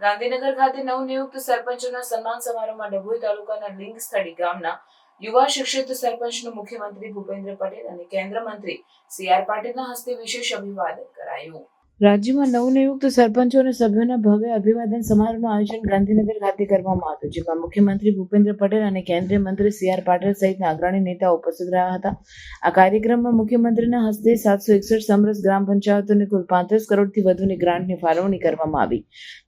ગાંધીનગર ખાતે નવનિયુક્ત સરપંચોના સન્માન સમારોહમાં ડભોઈ તાલુકાના લિંગ સ્થળી ગામના યુવા શિક્ષિત સરપંચનું મુખ્યમંત્રી ભૂપેન્દ્ર પટેલ અને કેન્દ્ર મંત્રી સી આર પાટીલના હસ્તે વિશેષ અભિવાદન કરાયું. રાજ્યમાં નવનિયુક્ત સરપંચો અને સભ્યોના ભવ્ય અભિવાદન સમારોહનું આયોજન ગાંધીનગર ખાતે કરવામાં આવ્યું. જેમાં મુખ્યમંત્રી ભૂપેન્દ્ર પટેલ અને કેન્દ્રીય મંત્રી સી આર પાટીલ સહિતના અગ્રણી નેતાઓ ઉપસ્થિત રહ્યા હતા. આ કાર્યક્રમમાં મુખ્યમંત્રીના હસ્તે સાતસો એકસઠ સમરસ ગ્રામ પંચાયતોને કુલ પાંત્રીસ કરોડથી વધુની ગ્રાન્ટની ફાળવણી કરવામાં આવી.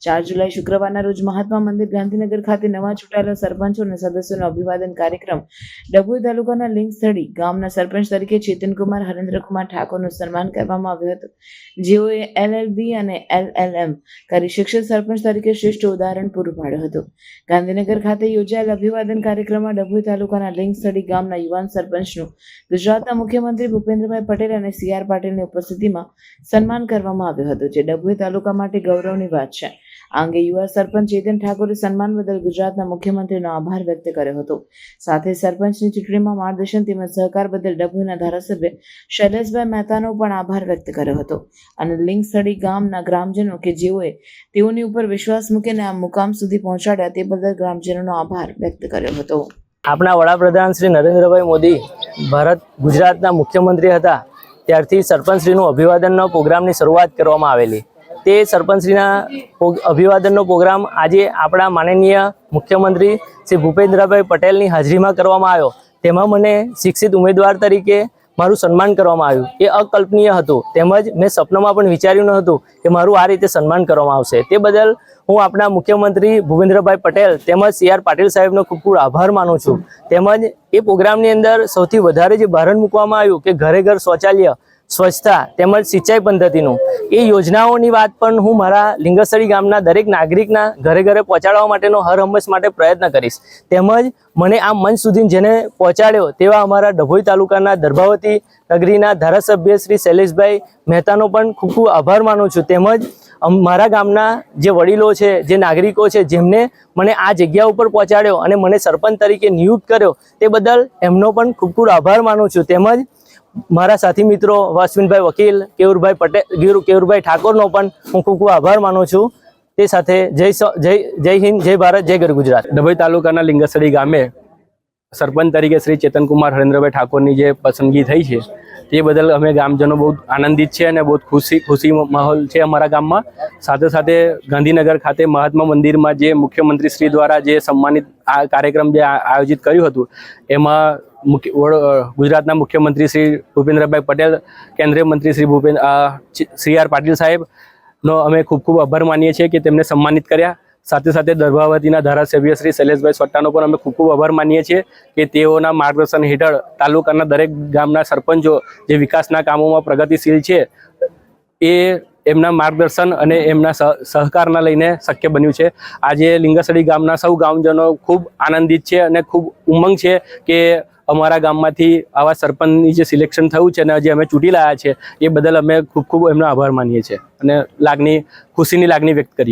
ચાર જુલાઈ શુક્રવારના રોજ મહાત્મા મંદિર ગાંધીનગર ખાતે નવા ચૂંટાયેલા સરપંચો અને સદસ્યોનો અભિવાદન કાર્યક્રમ ડભોઈ તાલુકાના લિંગ સ્થળી ગામના સરપંચ તરીકે ચેતનકુમાર, હરેન્દ્રકુમાર ઠાકોરનું સન્માન કરવામાં આવ્યું હતું. જેઓએ એલએલબી અને એલએલએમ કરી શિક્ષિત સરપંચ તરીકે શ્રેષ્ઠ ઉદાહરણ પૂરું પાડ્યું હતું. ગાંધીનગર ખાતે યોજાયેલ અભિવાદન કાર્યક્રમમાં ડભોઈ તાલુકાના લિંગ સ્થળી ગામના યુવાન સરપંચનું ગુજરાતના મુખ્યમંત્રી ભૂપેન્દ્રભાઈ પટેલ અને સી આર પાટીલની ઉપસ્થિતિમાં સન્માન કરવામાં આવ્યું હતું, જે ડભોઈ તાલુકા માટે ગૌરવની વાત છે. આ અંગે યુવા સરપંચ ચેતન ઠાકોરે સન્માન બદલ ગુજરાતના મુખ્યમંત્રીનો આભાર વ્યક્ત કર્યો હતો. સાથે સરપંચની ચૂંટણીમાં માર્ગદર્શન તેમજ સહકાર બદલ ડભોઈના ધારાસભ્ય શૈલેષભાઈ મહેતાનો પણ આભાર વ્યક્ત કર્યો હતો. અને લિંગ સ્થળી ગામના ગ્રામજનો કે જેઓએ તેઓની ઉપર વિશ્વાસ મૂકીને આ મુકામ સુધી પહોંચાડ્યા તે બદલ ગ્રામજનોનો આભાર વ્યક્ત કર્યો હતો. આપણા વડાપ્રધાન શ્રી નરેન્દ્રભાઈ મોદી ભારત ગુજરાતના મુખ્યમંત્રી હતા, ત્યારથી સરપંચશ્રીનું અભિવાદનનો પ્રોગ્રામની શરૂઆત કરવામાં આવેલી. તે સરપંચશ્રીના અભિવાદનનો પ્રોગ્રામ આજે આપણા માનનીય મુખ્યમંત્રી શ્રી ભૂપેન્દ્રભાઈ પટેલની હાજરીમાં કરવામાં આવ્યો. તેમાં મને શિક્ષિત ઉમેદવાર તરીકે મારું સન્માન કરવામાં આવ્યું. એ અકલ્પનીય હતું. તેમજ મેં સપનામાં પણ વિચાર્યું ન હતું કે મારું આ રીતે સન્માન કરવામાં આવશે. તે બદલ હું આપણા મુખ્યમંત્રી ભૂપેન્દ્રભાઈ પટેલ તેમજ સી આર પાટીલ સાહેબનો ખૂબ ખૂબ આભાર માનું છું. તેમજ એ પ્રોગ્રામની અંદર સૌથી વધારે જે ભારણ મૂકવામાં આવ્યું કે ઘરે ઘર શૌચાલય સ્વચ્છતા તેમજ સિંચાઈ પદ્ધતિનું. એ યોજનાઓની વાત પણ હું મારા લિંગસરી ગામના દરેક નાગરિકના ઘરે ઘરે પહોંચાડવા માટેનો હર હંમેશ માટે પ્રયત્ન કરીશ. તેમજ મને આ મંચ સુધી જેને પહોંચાડ્યો તેવા અમારા ડભોઈ તાલુકાના દર્ભાવતી નગરીના ધારાસભ્ય શ્રી શૈલેષભાઈ મહેતાનો પણ ખૂબ ખૂબ આભાર માનું છું. તેમજ મારા ગામના જે વડીલો છે, જે નાગરિકો છે, જેમને મને આ જગ્યા ઉપર પહોંચાડ્યો અને મને સરપંચ તરીકે નિયુક્ત કર્યો તે બદલ એમનો પણ ખૂબ ખૂબ આભાર માનું છું. તેમજ મારા સાથી મિત્રો, વાસવિનભાઈ વકીલ, કેવુરભાઈ પટેલ કેવુરભાઈ ઠાકોરનો પણ હું ખૂબ ખૂબ આભાર માનું છું. તે સાથે જય જય જય હિન્દ, જય ભારત, જય ગર ગુજરાત. ડભોઈ તાલુકાના લિંગસડી ગામે સરપંચ તરીકે શ્રી ચેતનકુમાર હરેન્દ્રભાઈ ઠાકોરની જે પસંદગી થઈ છે, તે બદલ અમે ગામજનો બહુ આનંદિત છે અને બહુ ખુશી ખુશી માહોલ છે અમારા ગામમાં. સાથે સાથે ગાંધીનગર ખાતે મહાત્મા મંદિરમાં જે મુખ્યમંત્રી શ્રી દ્વારા જે સન્માનિત આ કાર્યક્રમ જે આયોજિત કર્યું હતું, એમાં ગુજરાતના મુખ્યમંત્રી શ્રી ભૂપેન્દ્રભાઈ પટેલ, કેન્દ્રીય મંત્રી શ્રી ભૂપેન્દ્ર શ્રી આર પાટીલ સાહેબનો અમે ખૂબ ખૂબ આભાર માનીએ છીએ કે તેમને સન્માનિત કર્યા. સાથે સાથે દર્ભાવતીના ધારાસભ્ય શ્રી શૈલેષભાઈ સોટ્ટાનો પણ અમે ખૂબ ખૂબ આભાર માનીએ છીએ કે તેઓના માર્ગદર્શન હેઠળ તાલુકાના દરેક ગામના સરપંચો જે વિકાસના કામોમાં પ્રગતિશીલ છે, એ એમના માર્ગદર્શન અને એમના સહ- સહકારના લઈને શક્ય બન્યું છે. આજે લિંગસડી ગામના સૌ ગામજનો ખૂબ આનંદિત છે અને ખૂબ ઉમંગ છે કે અમારા ગામમાંથી આવા સરપંચની જે સિલેક્શન થયું છે અને જે અમે ચૂંટી લાયા છે, એ બદલ અમે ખૂબ ખૂબ એમનો આભાર માનીએ છીએ અને લાગણી, ખુશીની લાગણી વ્યક્ત કરીએ